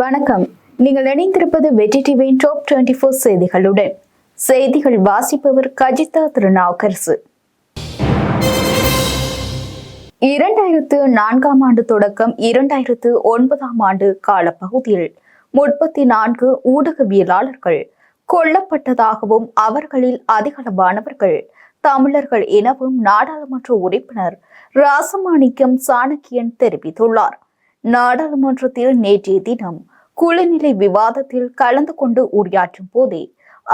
வணக்கம். நீங்கள் இணைந்திருப்பது வெற்றி டிவியின் டாப் டுவெண்டி ஃபோர் செய்திகளுடன். செய்திகள் வாசிப்பவர் கஜிதா திருநாவுக்கரசு. இரண்டாயிரத்து நான்காம் ஆண்டு தொடக்கம் இரண்டாயிரத்து ஒன்பதாம் ஆண்டு காலப்பகுதியில் முப்பத்தி நான்கு ஊடகவியலாளர்கள் கொல்லப்பட்டதாகவும் அவர்களில் அதிகளவானவர்கள் தமிழர்கள் எனவும் நாடாளுமன்ற உறுப்பினர் ராசமாணிக்கம் சாணக்கியன் தெரிவித்துள்ளார். நாடாளுமன்றத்தில் நேற்றைய தினம் குழுநிலை விவாதத்தில் கலந்து கொண்டு உரையாற்றும் போதே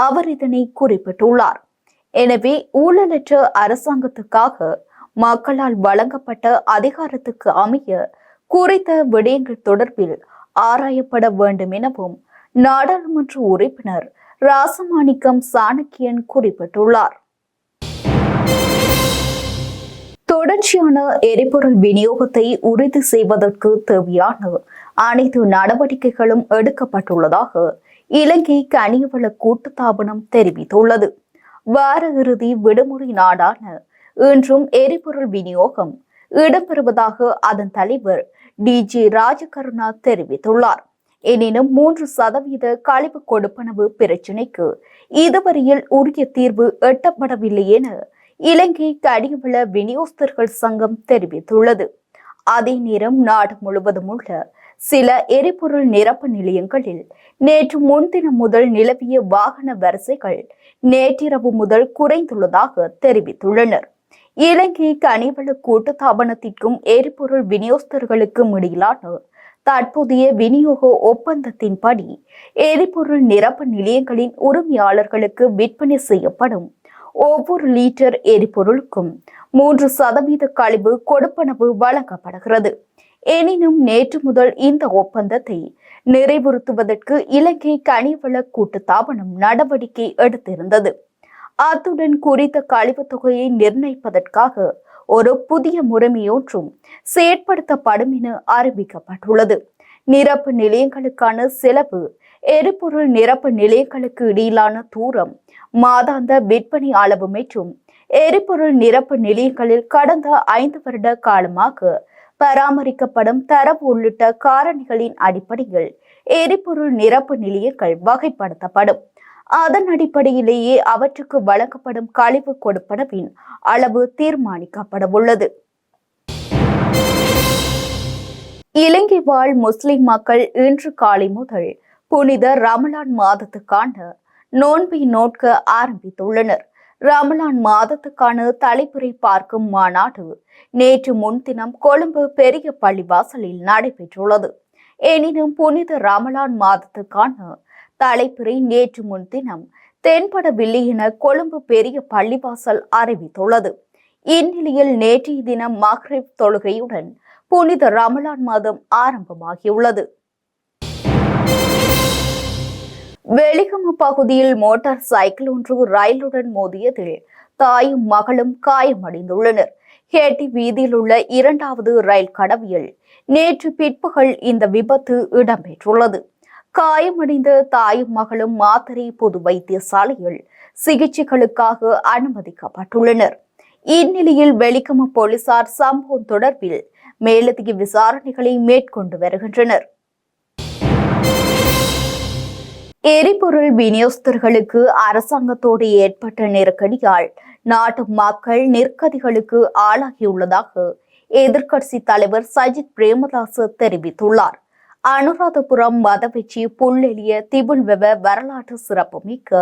அவர் இதனை குறிப்பிட்டுள்ளார். எனவே ஊழலற்ற அரசாங்கத்துக்காக மக்களால் வழங்கப்பட்ட அதிகாரத்துக்கு அமைய குறித்த விடயங்கள் தொடர்பில் ஆராயப்பட வேண்டும் எனவும் நாடாளுமன்ற உறுப்பினர் ராசமாணிக்கம் சாணக்கியன் குறிப்பிட்டுள்ளார். தொடர்ச்சியான எரிபொருள் விநியோகத்தை உறுதி செய்வதற்கு தேவையான அனைத்து நடவடிக்கைகளும் எடுக்கப்பட்டுள்ளதாக இலங்கை கனியவள கூட்டுத்தாபனம் தெரிவித்துள்ளது. வார இறுதி விடுமுறை நாடான இன்றும் எரிபொருள் விநியோகம் இடம்பெறுவதாக அதன் தலைவர் டி. ஜி. ராஜகருணா தெரிவித்துள்ளார். எனினும் மூன்று சதவீத கழிவு கொடுப்பனவு பிரச்சினைக்கு இதுவரையில் உரிய தீர்வு எட்டப்படவில்லை என இலங்கை கனிவள விநியோகஸ்தர்கள் சங்கம் தெரிவித்துள்ளது. அதே நேரம் நாடு முழுவதும் உள்ள சில எரிபொருள் நிரப்பு நிலையங்களில் நேற்று முன்தினம் முதல் நிலவிய வாகன வரிசைகள் நேற்றிரவு முதல் குறைந்துள்ளதாக தெரிவித்துள்ளனர். இலங்கை கனிவள கூட்டுத்தாபனத்திற்கும் எரிபொருள் விநியோகஸ்தர்களுக்கும் இடையிலான தற்போதைய விநியோக ஒப்பந்தத்தின்படி எரிபொருள் நிரப்பு நிலையங்களின் உரிமையாளர்களுக்கு விற்பனை செய்யப்படும் ஒவ்வொரு லீட்டர் எரிபொருளுக்கும் மூன்று சதவீத கழிவு கொடுப்பனவு வழங்கப்படுகிறது. எனினும் நேற்று முதல் இந்த ஒப்பந்தத்தை நிறைவுறுத்துவதற்கு இலங்கை கனிவள கூட்டுத்தாபனம் நடவடிக்கை எடுத்திருந்தது. அத்துடன் குறித்த கழிவுத் தொகையை நிர்ணயிப்பதற்காக ஒரு புதிய முறைமையொன்றும் செயற்படுத்தப்படும் என அறிவிக்கப்பட்டுள்ளது. நிரப்பு நிலையங்களுக்கான செலவு எரிபொருள் நிரப்பு நிலையங்களுக்கு இடையிலான தூரம் மாதாந்த விற்பனை அளவு மற்றும் எரிபொருள் நிரப்பு நிலையங்களில் கடந்த ஐந்து வருட காலமாக பராமரிக்கப்படும் தரவு உள்ளிட்ட காரணிகளின் அடிப்படையில் எரிபொருள் நிரப்பு நிலையங்கள் வகைப்படுத்தப்படும். அதன் அடிப்படையிலேயே அவற்றுக்கு வழங்கப்படும் கழிவு கொடுப்பனவின் அளவு தீர்மானிக்கப்பட உள்ளது இலங்கை வாழ் முஸ்லிம் மக்கள் இன்று காலை முதல் புனித ரமலான் மாதத்துக்கான நோன்பை நோட்க ஆரம்பித்துள்ளனர். ரமலான் மாதத்துக்கான தலைப்புரை பார்க்கும் மாநாடு நேற்று முன்தினம் கொழும்பு பெரிய பள்ளிவாசலில் நடைபெற்றுள்ளது. எனினும் புனித ரமலான் மாதத்துக்கான தலைப்புரை நேற்று முன்தினம் தென்படவில்லை என கொழும்பு பெரிய பள்ளிவாசல் அறிவித்துள்ளது. இந்நிலையில் நேற்றைய தினம் மஹ்ரிப் தொழுகையுடன் புனித ரமலான் மாதம் ஆரம்பமாகியுள்ளது. வெளிகம பகுதியில் மோட்டார் சைக்கிள் ஒன்று ரயிலுடன் மோதியதில் தாயும் மகளும் காயமடைந்துள்ளனர். ஹேட்டி வீதியில் உள்ள இரண்டாவது ரயில் கடவியில் நேற்று பிற்பகல் இந்த விபத்து இடம்பெற்றுள்ளது. காயமடைந்த தாயும் மகளும் மாத்தரை பொது வைத்தியசாலையில் சிகிச்சைகளுக்காக அனுமதிக்கப்பட்டுள்ளனர். இந்நிலையில் வெளிக்கம போலீசார் சம்பவம் தொடர்பில் மேலதிக விசாரணைகளை மேற்கொண்டு வருகின்றனர். எரிபொருள் விநியோகஸ்தர்களுக்கு அரசாங்கத்தோடு ஏற்பட்ட நெருக்கடியால் நாட்டு மக்கள் நெருக்கடிகளுக்கு ஆளாகியுள்ளதாக எதிர்க்கட்சி தலைவர் சஜித் பிரேமதாஸ் தெரிவித்துள்ளார். அனுராதபுரம் மதவெச்சி புல்லெளிய திபுல்வெவ வரலாற்று சிறப்புமிக்க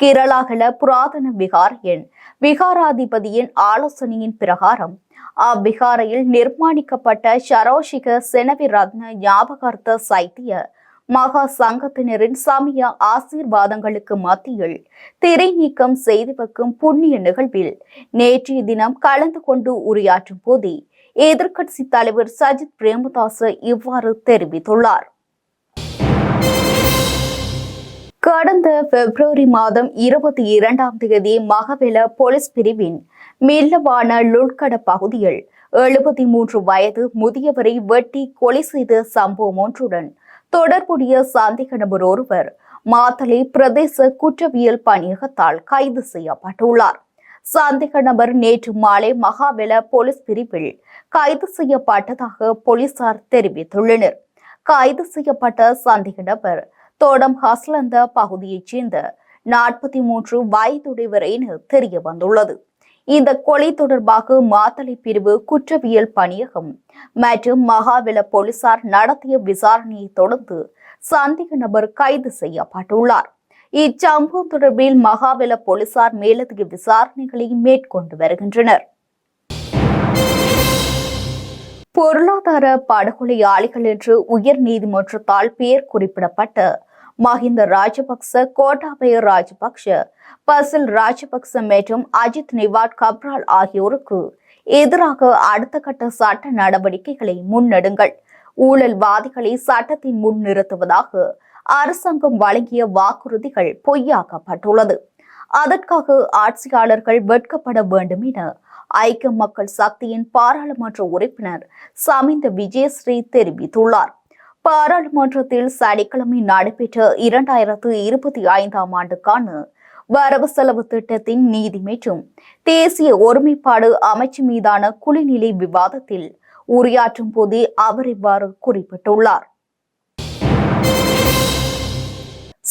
கேரளாகல புராதன விகாரையின் விகாராதிபதியின் ஆலோசனையின் பிரகாரம் அவ்விகாரையில் நிர்மாணிக்கப்பட்ட சரோஷிக செனவி ரத்ன ஞாபகார்த்த சைத்திய மகா சங்கத்தினரின் சமய ஆசீர்வாதங்களுக்கு மத்தியில் திரை நீக்கம் செய்து வைக்கும் புண்ணிய நிகழ்வில் நேற்றைய தினம் கலந்து கொண்டு உரையாற்றும் போதே எதிர்க்கட்சி தலைவர் சஜித் பிரேமதாச இவ்வாறு தெரிவித்துள்ளார். கடந்த பிப்ரவரி மாதம் இருபத்தி இரண்டாம் தேதி மகவெல போலீஸ் பிரிவின் மில்லவான லுட்கட பகுதியில் எழுபத்தி மூன்று வயது முதியவரை வெட்டி கொலை செய்த சம்பவம் ஒன்றுடன் தொடர்புடைய சந்தேக நபர் ஒருவர் மாத்தளை பிரதேச குற்றவியல் பணியகத்தால் கைது செய்யப்பட்டுள்ளார். சந்தேக நபர் நேற்று மாலை மகாவெல போலீஸ் பிரிவில் கைது செய்யப்பட்டதாக போலீசார் தெரிவித்துள்ளனர். கைது செய்யப்பட்ட சந்தேக நபர் தோடம் ஹஸ்லந்த பகுதியைச் சேர்ந்த நாற்பத்தி மூன்று வயதுடையவர் என தெரிய வந்துள்ளது இந்த கொலை தொடர்பாக மாத்தளை பிரிவு குற்றவியல் பணியகம் மற்றும் மகாவில போலீசார் நடத்திய விசாரணையை தொடர்ந்து சந்தேக நபர் கைது செய்யப்பட்டுள்ளார். இச்சம்பவம் தொடர்பில் மகாவில போலீசார் மேலதிக விசாரணைகளை மேற்கொண்டு வருகின்றனர். பொருளாதார படுகொலையாளிகள் என்று உயர் நீதிமன்றத்தால் பெயர் குறிப்பிடப்பட்ட மஹிந்த ராஜபக்ச கோட்டாபய ராஜபக்ஷ பசில் ராஜபக்ச மற்றும் அஜித் நிவாட் கப்ரால் ஆகியோருக்கு எதிராக அடுத்த கட்ட சட்ட நடவடிக்கைகளை முன்னெடுங்கள். ஊழல்வாதிகளை சட்டத்தின் முன் நிறுத்துவதாக அரசாங்கம் வழங்கிய வாக்குறுதிகள் பொய்யாக்கப்பட்டுள்ளது. அதற்காக ஆட்சியாளர்கள் வெட்கப்பட வேண்டும் என ஐக்கிய மக்கள் சக்தியின் பாராளுமன்ற உறுப்பினர் சமிந்த விஜயஸ்ரீ தெரிவித்துள்ளார். பாராளுமன்றத்தில் சனிக்கிழமை நடைபெற்ற இரண்டாயிரத்து இருபத்தி ஐந்தாம் ஆண்டுக்கான வரவு செலவு திட்டத்தின் நீதி மற்றும் தேசிய ஒருமைப்பாடு அமைச்சு மீதான குளிநிலை விவாதத்தில் உரையாற்றும் போதே அவர் இவ்வாறு குறிப்பிட்டுள்ளார்.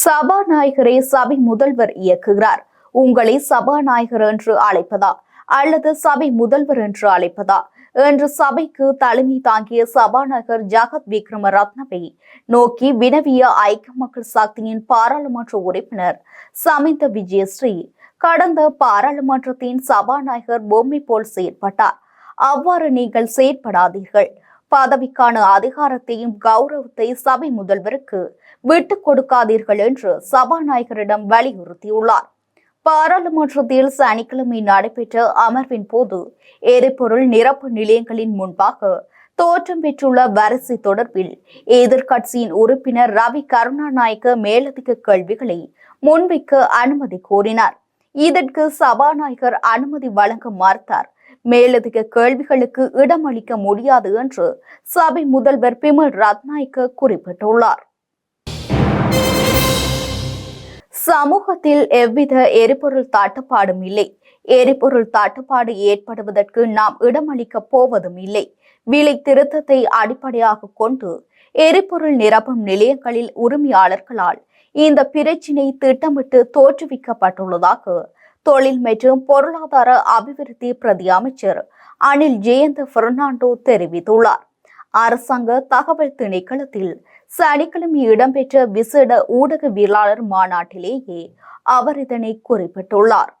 சபாநாயகரை சபை முதல்வர் இயக்குகிறார். உங்களை சபாநாயகர் என்று அழைப்பதா? அல்லது சபை முதல்வர் என்று அழைப்பதா? என்று சபைக்கு தலைமை தாங்கிய சபாநாயகர் ஜகத் விக்ரம ரத்னவை நோக்கி வினவிய ஐக்கிய மக்கள் சக்தியின் பாராளுமன்ற உறுப்பினர் சமிந்த விஜயஸ்ரீ கடந்த பாராளுமன்றத்தின் சபாநாயகர் பொம்மை போல் செயற்பட்டார். அவ்வாறு நீங்கள் செயற்படாதீர்கள். பதவிக்கான அதிகாரத்தையும் கௌரவத்தை சபை முதல்வருக்கு விட்டுக் கொடுக்காதீர்கள் என்று சபாநாயகரிடம் வலியுறுத்தியுள்ளார். பாராளுமன்றத்தில் சனிக்கிழமை நடைபெற்ற அமர்வின் போது எரிபொருள் நிரப்பு நிலையங்களின் முன்பாக தோற்றம் பெற்றுள்ள வரிசை தொடர்பில் எதிர்க்கட்சியின் உறுப்பினர் ரவி கருணாநாயக்க மேலதிக கேள்விகளை முன்வைக்க அனுமதி கோரினார். இதற்கு சபாநாயகர் அனுமதி வழங்க மறுத்தார். மேலதிக கேள்விகளுக்கு இடமளிக்க முடியாது என்று சபை முதல்வர் பிமல் ரத்நாயக்க குறிப்பிட்டுள்ளார். சமூகத்தில் எவ்வித எரிபொருள் தட்டுப்பாடும் இல்லை. எரிபொருள் தட்டுப்பாடு ஏற்படுவதற்கு நாம் இடமளிக்கப் போவதும் இல்லை. விலை திருத்தத்தை அடிப்படையாக கொண்டு எரிபொருள் நிரப்பும் நிலையங்களில் உரிமையாளர்களால் இந்த பிரச்சினை திட்டமிட்டு தோற்றுவிக்கப்பட்டுள்ளதாக தொழில் மற்றும் பொருளாதார அபிவிருத்தி பிரதி அமைச்சர் அனில் ஜெயந்த் பெர்னாண்டோ தெரிவித்துள்ளார். அரசாங்க தகவல் திணைக்களத்தில் சனிக்கிழமை இடம்பெற்ற விசேட ஊடகவியலாளர் மாநாட்டிலேயே அவர் இதனை குறிப்பிட்டுள்ளார்.